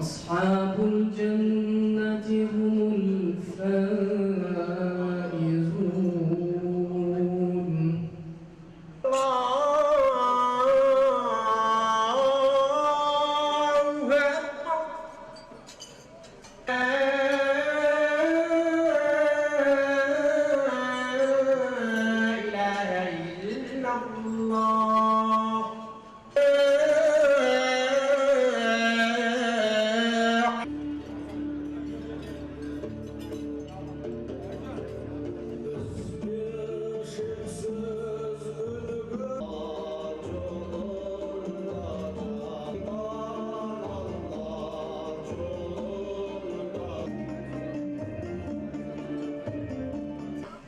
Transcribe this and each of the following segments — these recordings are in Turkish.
أصحاب الجنة.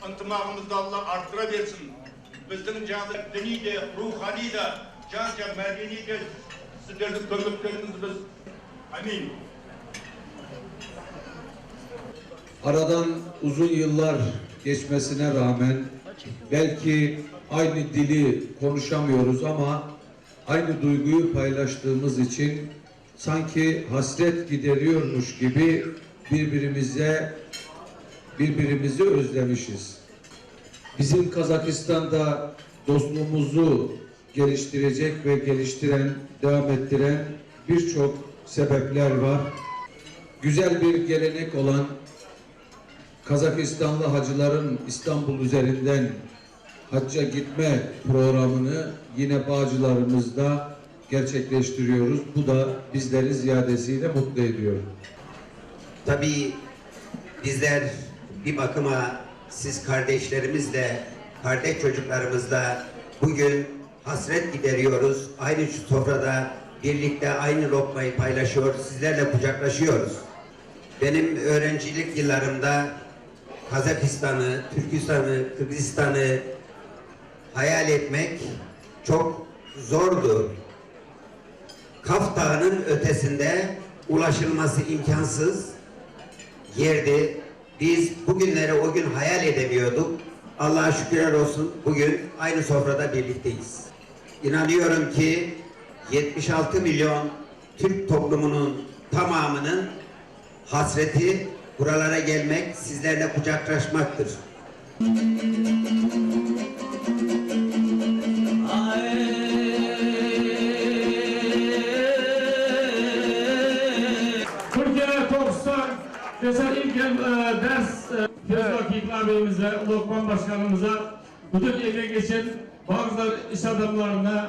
Intımağımızda Allah arttıra versin. Bizim canlı dini de, ruhani de, canca medeni de sizlerin kömekleriniz biz. Amin. Aradan uzun yıllar geçmesine rağmen belki aynı dili konuşamıyoruz ama aynı duyguyu paylaştığımız için sanki hasret gideriyormuş gibi birbirimize birbirimizi özlemişiz. Bizim Kazakistan'da dostluğumuzu geliştirecek ve geliştiren, devam ettiren birçok sebepler var. Güzel bir gelenek olan Kazakistanlı hacıların İstanbul üzerinden hacca gitme programını yine Bağcılarımızda gerçekleştiriyoruz. Bu da bizleri ziyadesiyle mutlu ediyor. Tabii bizler bir bakıma siz kardeşlerimizle, kardeş çocuklarımızla bugün hasret gideriyoruz. Aynı şu sofrada birlikte aynı lokmayı paylaşıyor, sizlerle kucaklaşıyoruz. Benim öğrencilik yıllarımda Kazakistan'ı, Türkistan'ı, Kırgızistan'ı hayal etmek çok zordu. Kaf Dağı'nın ötesinde ulaşılması imkansız yerdi. Biz bugünleri o gün hayal edemiyorduk. Allah'a şükürler olsun bugün aynı sofrada birlikteyiz. İnanıyorum ki 76 milyon Türk toplumunun tamamının hasreti buralara gelmek, sizlerle kucaklaşmaktır. Türkiye Mesela ilk e, ders e, Fiyatı İkram Bey'imize, Lokman Başkanımıza, bütün emeği geçen bazı iş adamlarına